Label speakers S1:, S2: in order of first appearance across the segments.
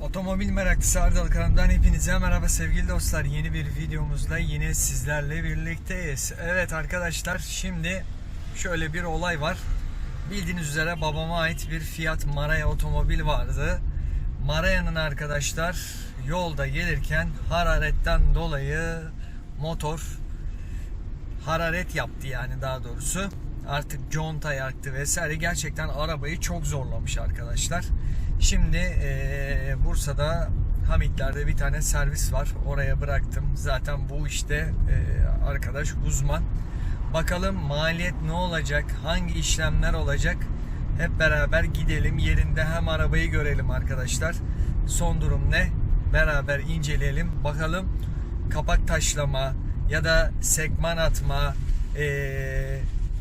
S1: Otomobil meraklısı Ardal kanalından hepinize merhaba sevgili dostlar. Yeni bir videomuzda yine sizlerle birlikteyiz. Evet arkadaşlar şimdi şöyle bir olay var. Bildiğiniz üzere babama ait bir Fiat Maraya otomobil vardı. Maraya'nın arkadaşlar yolda gelirken hararetten dolayı motor hararet yaptı yani daha doğrusu. Artık conta yaktı vesaire. Gerçekten arabayı çok zorlamış arkadaşlar. Şimdi eee, Bursa'da Hamitler'de bir tane servis var. Oraya bıraktım. Zaten bu işte eee, arkadaş uzman. Bakalım maliyet ne olacak? Hangi işlemler olacak? Hep beraber gidelim. Yerinde hem arabayı görelim arkadaşlar. Son durum ne? Beraber inceleyelim. Bakalım kapak taşlama ya da sekman atma eee,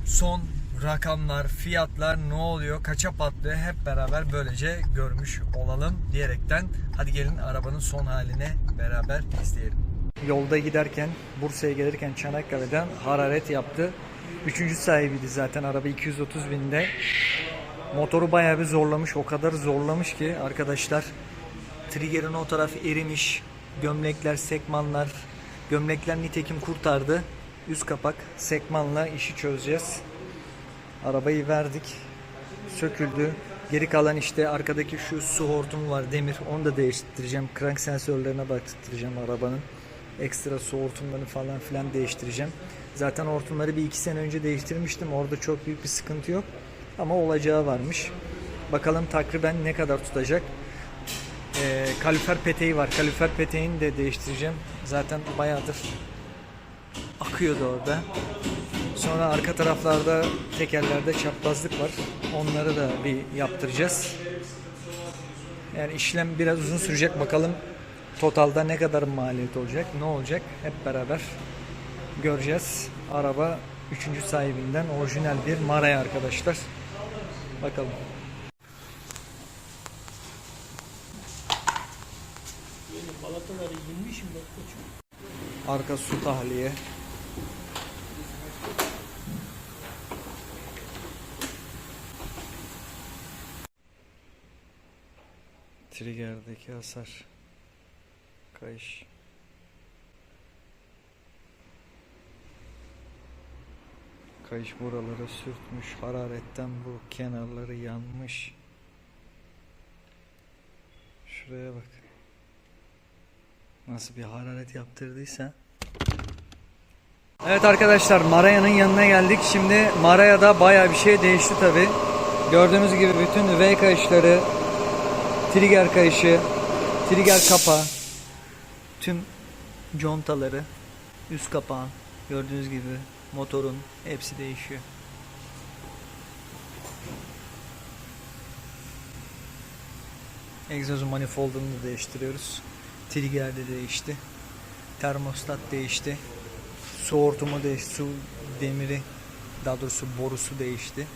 S1: son rakamlar, fiyatlar ne oluyor, kaça patlıyor hep beraber böylece görmüş olalım diyerekten hadi gelin arabanın son haline beraber izleyelim. Yolda giderken Bursa'ya gelirken Çanakkale'den hararet yaptı. Üçüncü sahibiydi zaten araba 230 binde. Motoru bayağı bir zorlamış. O kadar zorlamış ki arkadaşlar trigger'ın o tarafı erimiş. Gömlekler, sekmanlar. Gömlekler nitekim kurtardı. Üst kapak sekmanla işi çözeceğiz. Arabayı verdik. Söküldü. Geri kalan işte arkadaki şu su hortumu var demir. Onu da değiştireceğim. Crank sensörlerine baktıracağım arabanın. Ekstra su hortumlarını falan filan değiştireceğim. Zaten hortumları bir iki sene önce değiştirmiştim. Orada çok büyük bir sıkıntı yok. Ama olacağı varmış. Bakalım takriben ne kadar tutacak. Ee, kalorifer peteği var. Kalorifer peteğini de değiştireceğim. Zaten bayağıdır akıyordu orada. Sonra arka taraflarda tekerlerde çaprazlık var. Onları da bir yaptıracağız. Yani işlem biraz uzun sürecek. Bakalım totalda ne kadar maliyet olacak, ne olacak hep beraber göreceğiz. Araba 3. sahibinden orijinal bir Maraya arkadaşlar. Bakalım. Arka su tahliye. Trigger'deki hasar. Kayış. Kayış buraları sürtmüş. Hararetten bu kenarları yanmış. Şuraya bak. Nasıl bir hararet yaptırdıysa. Evet arkadaşlar Maraya'nın yanına geldik. Şimdi Maraya'da baya bir şey değişti tabi. Gördüğünüz gibi bütün V kayışları, trigger kayışı, trigger kapağı, tüm contaları, üst kapağı gördüğünüz gibi motorun hepsi değişiyor. Egzoz manifoldunu da değiştiriyoruz. Trigger de değişti. Termostat değişti. Su hortumu değişti. Su demiri daha doğrusu borusu değişti.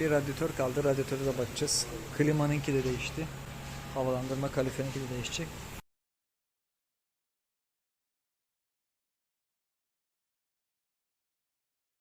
S1: Bir radyatör kaldı. Radyatöre de bakacağız. Klimanınki de değişti. Havalandırma kaliferinki de değişecek.